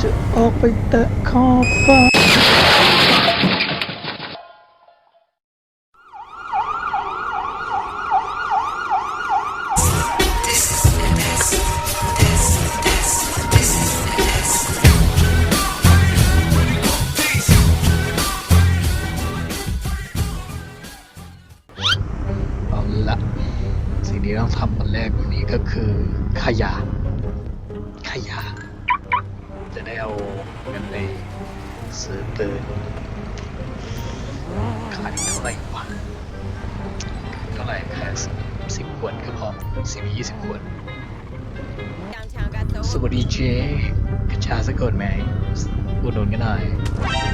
จะออกไปแตะขอบฟ้า จะได้เอาเงินไปซื้อปืนขายเท่าไหร่วะเท่าไหร่แค่สิบขวดก็พอสิบยี่สิบขวด Downtown got the สวัสดีเจ๊กระชาสักคนไหมอุดหนุนกันหน่อย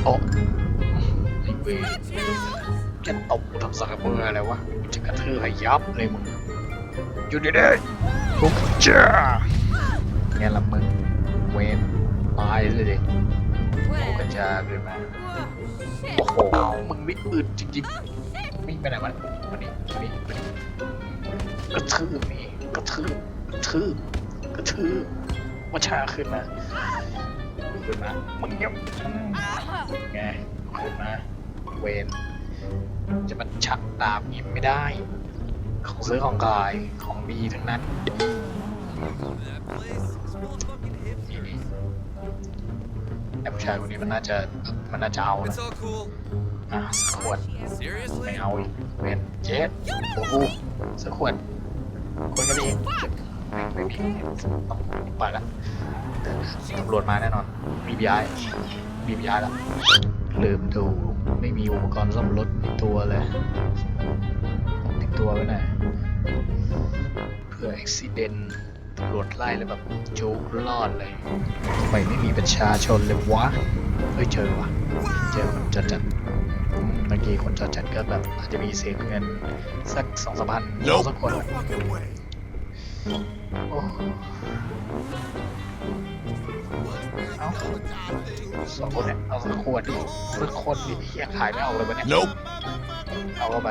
โอ้ไอ้เวรจะตบกูทำสักมืออะไรวะกูจะกระทืบให้ยับเลยมึงอยู่ดีๆพวกจ้าไงล่ะมึงเวนตาย เลยดิกูกระชาขึ้นมาโอ้โห มึงไม่อึดจริงๆวิ่งไปไหนวะมานี่มานี่มานี่กระทืบนี่กระทืบกระทืบกระทืบว่าชาขึ้นมาขึ้นมา มึงยังไงขึ้นมา เวน จะมาชักดาบนี้ไม่ได้ ของซื้อของกายของดีทั้งนั้น นี่นี่ไอ้ผู้ชายคนนี้มันน่าจะมันน่าจะเอานะ It's all cool. อะสักขวดไม่ Seriously? เอาอีกเวนเจ็ดโอ้โหสักขวดคนก็ดีไม่ไม่มีต้องไปละตำรวจมาแน่นอนบีบีไอบีบีไอละลืมดูไม่มีอุปกรณ์ซ่อมรถในตัวเลยติดตัวไว้หน่อยเพื่ออุบิเหตุ ตำรวจไล่แล้วแบบโจกรอดเลยทำไมไม่มีประชาชนเลยวะเฮ้ยเจอวะเจอคนจัดจัดเมื่อกี้คนจอดจัดก็แบบอาจจะมีเศษเงินสักสองสามพันสักคนโอ้เอาสองคนเนี่ยเอาสักขวดดิสักคนดิเฮียขายไม่เอาเลยวันนี้ Nope. เอาเข้าไป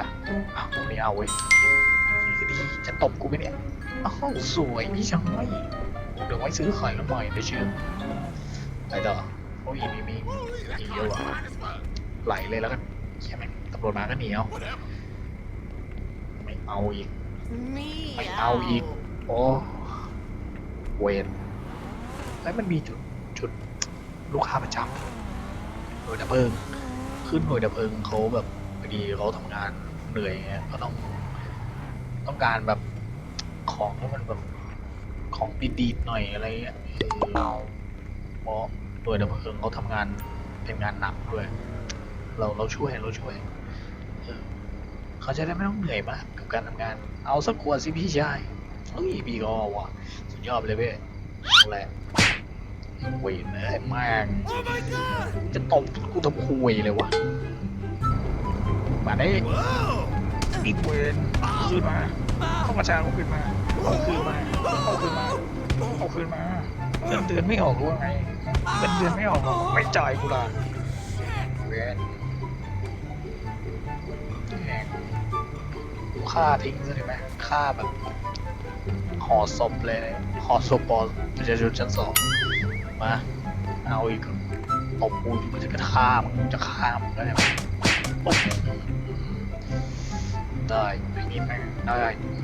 เอาไม่เอาเว้ยนี่ก็ดี จะตบกูไหมเนี่ยอ้าวสวยพี่ชายเดี๋ยวไว้ซื้อขายกันหน่อยเดี๋ยวเชื่อไปต่อโอ้ยมีมีมีเยอะว่ะไหลเลยแล้วกันใช่ไหมตำรวจมาก็หนีเอาไม่เอาอีกไม่เอาอีกโอ้เวนแล้วมันมีจุดจุดลูกค้าประจำหน่วยดับเพลิง ขึ้นหน่วยดับเพลิงเขาแบบพอดีเขาทำงานเหนื่อยไงเขาต้อง ต้องการแบบของที่มันแบบของดีๆหน่อยอะไรเงี้ยเออเพราะหน่วยดับเพลิงเขาทำงานเป็นงานหนักด้วย เราเราช่วยเราช่วยเออเขาจะได้ไม่ต้องเหนื่อยมากกับการทำงาน เอาสักขวดสิพี่ชายเฮ้ยพี่ก็เอาว่ะสุดยอดไปเลยเว้ยเอาแหละเวยนเลยแม่ง Oh my god! จะตบกูทำคุยเลยวะมาได้ Whoa! อีกเวน ขึ้นมาเข้ากระชาเขาขึ้นมาเอาขึ้นมาเอาขึ้นมาเอาขึ้นมาเงินเดือนไม่ออกรือว่าไงเงินเดือนไม่ออกหรอไม่จ่ายกูละเวนแหม่งฆ่าทิ้งซะได้ไหมฆ่าแบบห่อศพเลยห่อศพปอประชาชนชั้นสองมาเอาอีกตบกูมันจะกระฆ่ามึงจะฆ่ามึงแล้วเนี่ยโอ้โหได้ไอ้ นี่แม่งได้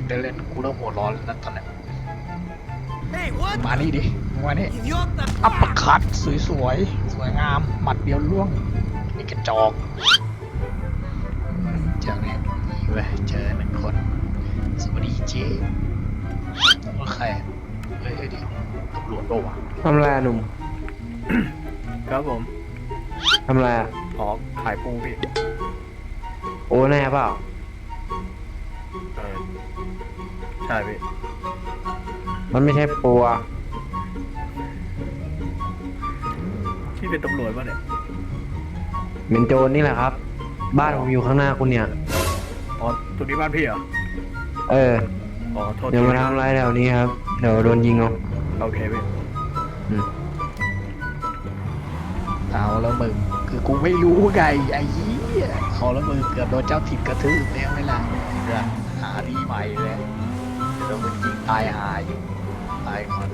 ได้เล่นกูเริ่มหัวร้อนแล้วนะตอนเนี้ย Hey, what? มานี่ดิมานี่ Idiota! อัปเปอร์คัดสวยสวยๆ สวยงาม หมัดเดียวล่วงไอ้กระจอกอืมเจอเนี่ยนี่เว้ยเจอหนึ่งคน สวัสดีเจ๊แล้วก็ใครเฮ้ยเฮ้ยเดี๋ยวตำรวจโดวะทำไรอะหนุ่มครับผมทำไรอะขอขายปูพี่โอ้แน่เปล่า เออใช่พี่มันไม่ใช่ปัว พี่เป็นตำรวจป่ะเนี่ยเป็นโจรนี่แหละครับ บ้านผมอยู่ข้างหน้าคุณเนี่ย อ๋อตรงนี้บ้านพี่เหรอเออ อ๋อโทษอย่ามาทำอะไรแถวนี้ครับ เดี๋ยวโดนยิงเอาโอเคพี่อืมเอาแล้วมึงคือกูไม่รู้ไงไอ้เหี้ยเขาแล้วมึงเกือบโดนเจ้าถิ่นกระทืบแล้วไหมล่ะ เดี๋ยวหาที่ใหม่เลยเดี๋ยวมึงยิงตายหายตายก่อน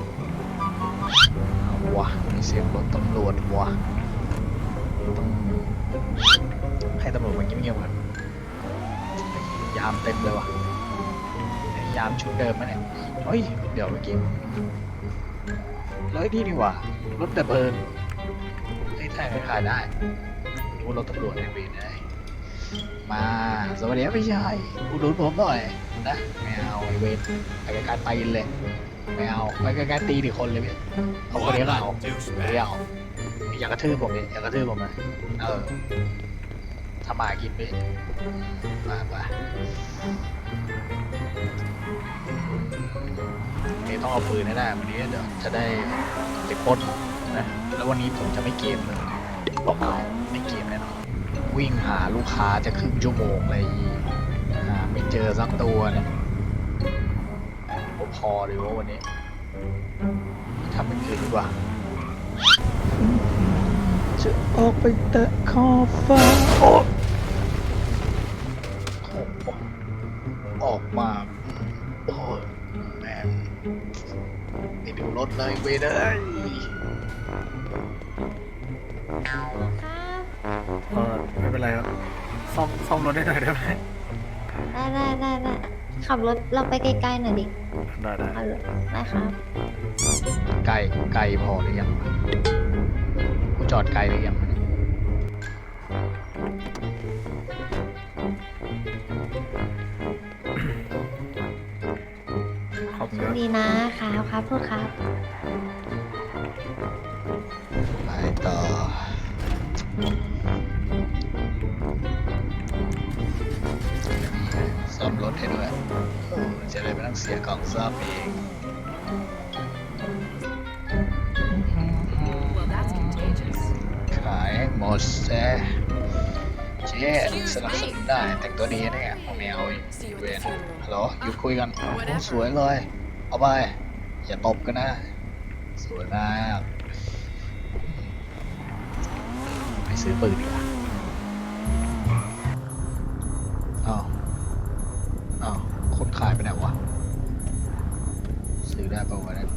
เอาวะเสียงรถตำรวจวะต้องให้ตำรวจมาเงียบๆกันยามเต็มเลยวะยามชุดเดิมไหมเนี่ยเฮ้ย เดี๋ยวเมื่อกี้เลยที่นี่ว่ารถดับเพลิงเฮ้ยถ่ายไม่ขายได้รู้รถตำรวจในเวรได้ มา สวัสดีครับพี่ชายอุดหนุนผมหน่อยนะไม่เอาไอเวรไปกลๆตีนเลยไม่เอาไปไกลๆตีดิคนเลยพี่เอาคนเดียวเอาไม่เอาอย่ากระทืบผมดิอย่ากระทืบผมนะเออทำมากินพี่มาไปนี่ต้องเอาปืนให้ได้วันนี้เดี๋ยวจะได้ไปปล้นนะแล้ววันนี้ผมจะไม่เกมเลยบอกเขาไม่เกมแน่นอน วิ่งหาลูกค้าจะครึ่งชั่วโมงเลยไม่เจอสักตัวเนี่ยพอเลยว่าวันนี้ทำเป็นอื่นดีกว่า จะออกไปแตะขอบฟ้าโอ้ออกมาโอ้ยแม่ไม่ดูรถเลยเว้ยเด้ย เออไม่เป็นไรครับซ่อมซ่อมรถได้หน่อยได้ไหมได้ได้ได้ได้ขับรถเราไปไกลๆหน่อยดิได้ได้เอาเลยได้ครับ ไกลไกลพอหรือยังวะกูจอดไกลหรือยังขอบคุณโชคครับดีนะครับครับพูดครับ ไปต่อซ่อ จะได้ไม่ต้องเสียกล่องซ่อมเอง Well, that's contagious. ขายหมดแซ่เจ๊สนับสนุนได้แต่งตัวดีนะเนี่ยแมวเวนฮัลโหลหยุดคุยกันโอ้สวยเลย เอาไป อย่าตบกันนะ สวยมากไปซื้อปืนดีกว่าอ้าวอ้าว นขายไปไหนวะ ซื้อได้ป่าวะเนี่ย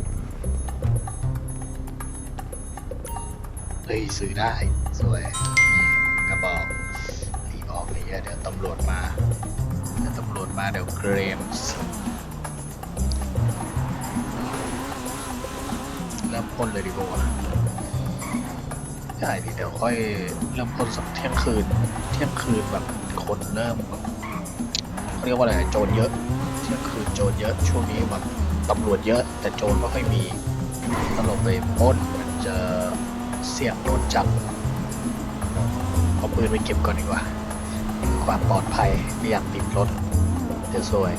เฮ้ยซื้อได้สวยกระบอกรีบออกเลยเดี๋ยวตำรวจมาเดี๋ยวตำรวจมาเดี๋ยวเกรมส์เริ่มพ่นเลยดีกว่าใช่พี่เดี๋ยวค่อยเริ่มพ่นสักเที่ยงคืน เที่ยงคืนแบบคนเริ่มแบบเขาเรียกว่าอะไรโจรเยอะ ที่ยงคืนโจรเยอะช่วงนี้แบบตำรวจเยอะ แต่โจรไม่ค่อยมีตำรวจไปปล้นมันจะเสี่ยงโดนจับเอาปืนไปเก็บก่อนดีกว่า ความปลอดภัยไม่อยากติดรถเดี๋ยวซวย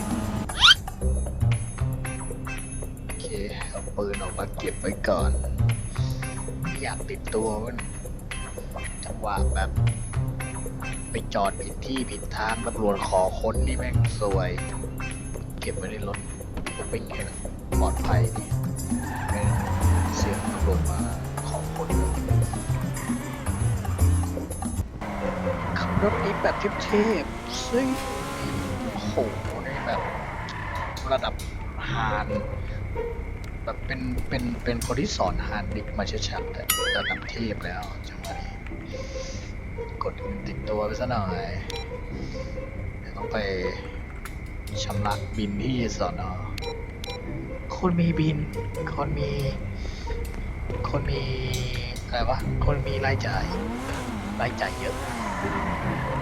โอเคเอาปืนออกมาเก็บไว้ก่อนไม่อยากติดตัวมันจังหวะแบบไปจอดผิดที่ผิดทางตำรวจขอคนนี่แม่งซวย เก็บไว้ในรถผมเป็นไงล่ะปลอดภัยที่เสียงตำรวจมาของคนขับรถนี้แบบเทพๆซึ่งโอ้โหนี่แบบระดับฮานแบบเป็นเป็นเป็นคนที่สอนฮานดิบมาชัดๆแต่ระดับเทพแล้วจังหวะนี้กดติดตัวไปซะหน่อยเดี๋ยวต้องไป ชำระบินที่สอนอคนมีบิน คนมี คนมี อะไรวะ คนมีรายจ่าย รายจ่ายเยอะ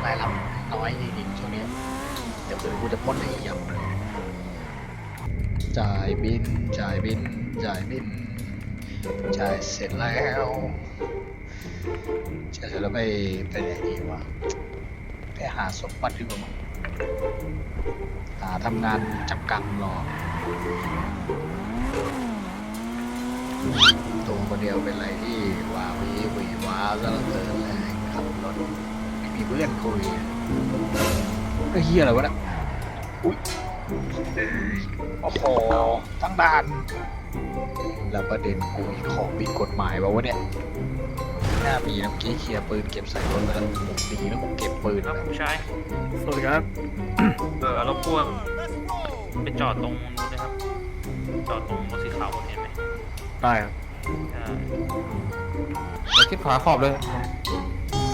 รายรับน้อยจริงๆช่วงนี้ เดี๋ยวคือกูจะพ่นให้ยับจ่ายบิน จ่ายบิน จ่ายบิน จ่ายเสร็จแล้วจ่ายเสร็จแล้วไปไปไหนดีวะไปหาสมบัติดีกว่ามั้ง หาทำงานจับกังรอตัวคนเดียวเป็นอะไรที่ว้าวีหวีว้าซะเหลือเกินเลยขับรถไม่มีเพื่อนคุยไอ้เฮียอะไรวะเนี่ยอุ้ยโอ้โหทั้งด่าน แล้วประเด็นกูมีของผิดกฎหมายวะวะเนี่ยหน้ามีนะเมื่อกี้เคลียร์ปืนเก็บใส่รถไปแล้วดีนะกูเก็บปืนครับผู้ชายสวัสดีครับ เออรบกวนไปจอดตรงนู้นนะครับ จอดตรงรถสีขาวผมเห็นไหมได้ครับใช่เดี๋ยวชิดขวาขอบเลย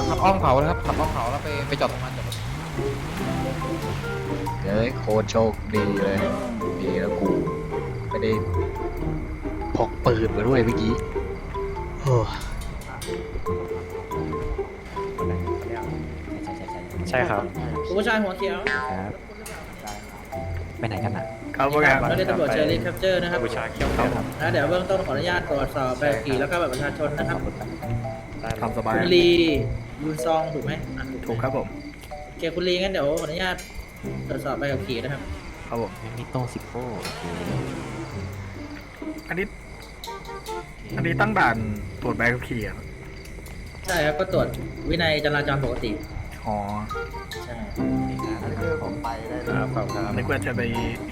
ขับอ้อมเขาเลยครับขับอ้อมเขาแล้วไปไปจอดตรงนั้นจอดรถเฮ้ยโคตรโชคดีเลยดีแล้วกูไม่ได้พกปืนมาด้วยเมื่อกี้โอ้ ใช่ครับ คุณผู้ชายหัวเขียวไปไหนกันอะครับว่าไงเราได้ตำรวจเชอรี่แคปเจอร์นะครับบูชาเขี้ยวครับผมแล้วเดี๋ยวเบื้องต้นขออนุญาตตรวจสอบใบขับขี่แล้วก็บัตรประชาชนนะครับทำสบายคุณลียูนซองถูกไหมอะถูกครับผมโอเคคุณลีงั้นเดี๋ยวขออนุญาตตรวจสอบใบขับขี่นะครับครับผมมีโต้สิโก้อันนี้ อันนี้ตั้งด่านตรวจใบขับขี่อะใช่ครับก็ตรวจวินัยจราจรปกติ อ๋อใช่ครับครับครับนึกว่าจะไป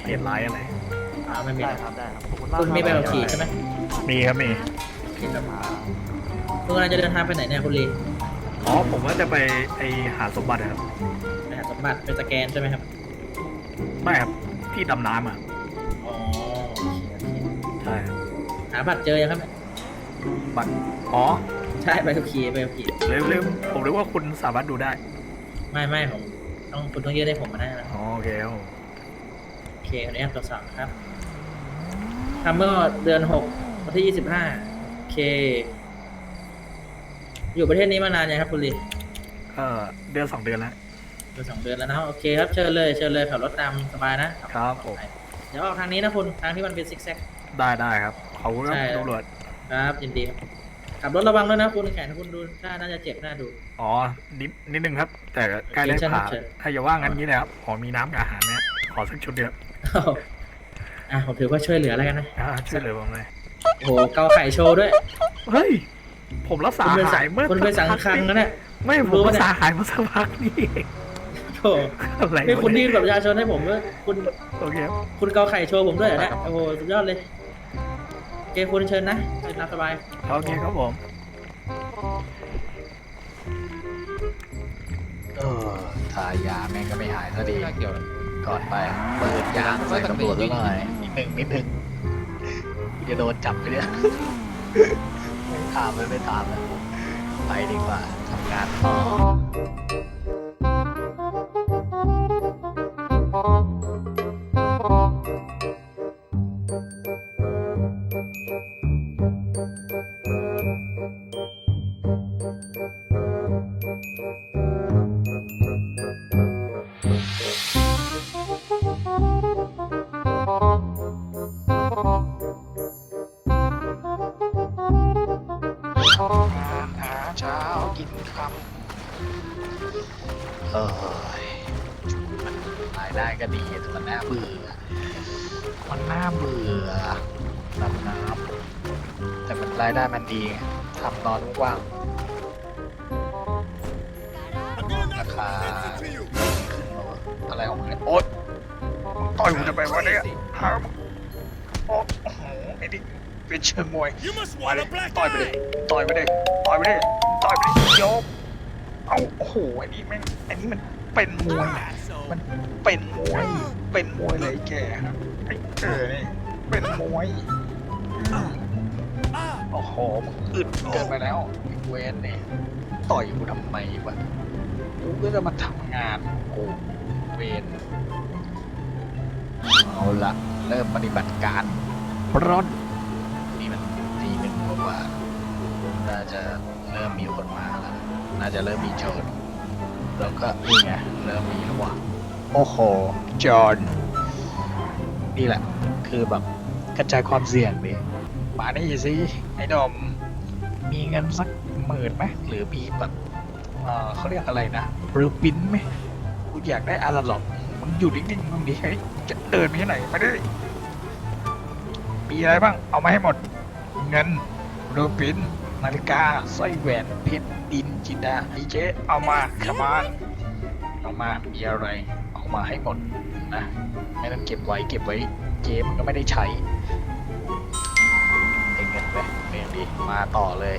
เหตุร้ายอะไร อ่าไม่มีครับคุณมีใบขับขี่ใช่ไหมมีครับมีโอเคครับคุณกำลังจะเดินทางไปไหนเนี่ยคุณลีอ๋อผมว่าจะไปไอหาสมบัติอะครับไปหาสมบัติไปสแกนใช่ไหมครับไม่ครับที่ดำน้ำอะอ๋อโอเคโอเคใช่ครับหาบัตรเจอยังครับเนี่ยบัตรอ๋อใช่ใบขับขี่ใบขับขี่ลืมลืมผมรู้ว่าคุณสามารถดูได้ ไม่ไม่ผมต้องคุณต้องยื่นให้ผมมาได้นะอ๋อโอเคครับผมโอเคขออนุญาตตรวจสอบนะครับทำเมื่อเดือนหกวันที่ยี่สิบห้าโอเค อยู่ประเทศนี้มานานยังครับคุณลีเออเดือนสองเดือนแล้ว เดือนสองเดือนแล้วนะโอเคครับเชิญเลยเชิญเลยขับรถตามสบายนะครับผม เดี๋ยวออกทางนี้นะคุณทางที่มันเป็นซิกแซกได้ได้ครับเขาก็ใช่ ตำรวจครับยินดีครับ ขับรถระวังด้วยนะคุณแขนคุณดูน่าน่าจะเจ็บน่าดู อ๋อ นิดนิดนึงครับ แต่ใกล้ได้เชิญผ่าเชิญถ้าอย่าว่างั้นนี้นะครับขอมีน้ำกับอาหารเนี่ยขอสักชุดเดียวอ้าวอะผมถือว่าช่วยเหลือแล้วกันนะอ่าช่วยเหลือผมเลยโอ้โหเกาไข่โชว์ด้วยเฮ้ย ผมรักษาคุณเป็นหายเมื่อคุณเป็นสังพักคังนี่นะเนี่ย ไม่ผรู้มปะรัเนี่ยกษาหายมาสักพักนี่เองโอ้โหอะไรนี่คุณวะยื่นบัตรประชาชนให้ผมด้วยคุณโอเคครับคุณเกาไข่โชว์ผมด้วยเหรอเนี่ยโอ้โหสุดยอดเลยโอ เคคุณเชิญนะเชิญตามสบาย โอเคครับผมเออทายาแม่งก็ไม่หายสักทีไม่น่าเกี่ยวเลยก่อนไปเปิดยางใส่ตำรวจซะหน่อยนิดหนึ่งนิดหนึ่งจะโดนจับไปเนี่ยไม่ถามเลยไม่ถามเลยไปดีกว่าทำงานต่อ มันน่าเบื่อ มันน่าเบื่อดำน้ำแต่มันรายได้มันดีทำนอนว่างราคาขึ้นมาวะอะไรของมันเนี่ยโอ๊ยต่อยกูจะไปวะเนี่ยฮะโอ้โหไอ้นี่เป็นเชิงมวยมา want ดิ a black ต่อยไปดิ eye. ต่อยไปดิต่อยไปดิต่อยไปดิโยกเอาโอ้โหอันนี้แม่งอันนี้มันเป็นมวยมันเป็นมวย เป็นมวยเลยไอ้แกครับไอ้เออนี่เป็นมวยโอ้โหมึงอึดเกินไปแล้วไอ้เวนเนี่ยต่อยกูทำไมวะกูก็จะมาทำงานกูเวนเอาละเริ่มปฏิบัติการปล้นนี่มันตีหนึ่งกว่าๆน่าจะเริ่มมีคนมาแล้วน่าจะเริ่มมีโจรแล้วก็นี่ไงเริ่มมีแล้วว่ะโอ้โห จอห์นนี่แหละ คือแบบกระจายความเสี่ยงดิมานี่สิไอ้ดอม มีเงินสักหมื่นไหมหรือมีแบบเออเขาเรียกอะไรนะหรือปิ้นไหมกูอยากได้อาราล็อกมึงอยู่นิ่งๆมึงดิเฮ้ยจะเดินไปที่ไหนไม่ได้มีอะไรบ้าง เอามาให้หมด เงินรูปินนาฬิกาสร้อยแหวนเพชรดินจินดาดีเจเอามาขมานเอามามีอะไร เอามาให้หมด นะไม่ต้องเก็บไว้เก็บไว้เจมันก็ไม่ได้ใช้เองเงินไปเรียนดีมาต่อเลย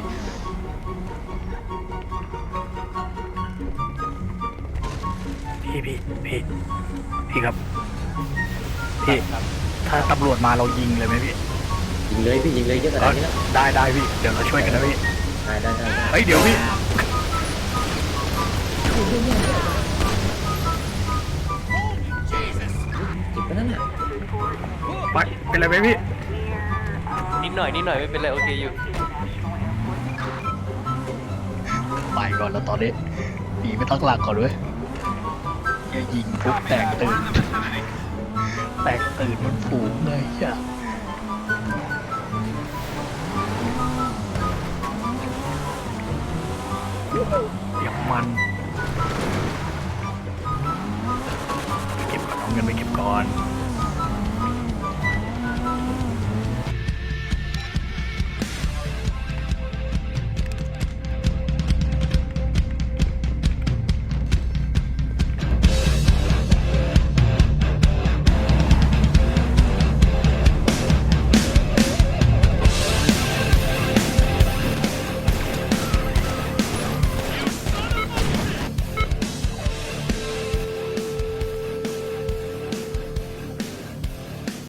พี่พี่พี่พี่ครับ พี่ถ้าตำรวจมาเรายิงเลยไหมพี่ยิงเลยพี่ยิงเลยเยอะขนาดนี้แล้วได้ได้พี่เดี๋ยวเราช่วยกันนะพี่ได้ได้ได้ได้เฮ้ยเดี๋ยวพี่ ไปเป็นไรไหมพี่นิดหน่อยนิดหน่อยไม่เป็นไรโอเคอยู่ไปก่อนแล้วตอนนี้หนีไปตั้งหลักก่อนเว้ยอย่ายิงปุ๊บแตกตื่น แตกตื่นมันฝูงเลยอะอย่างมันเก็บก่อนเอาเงินไปเก็บก่อน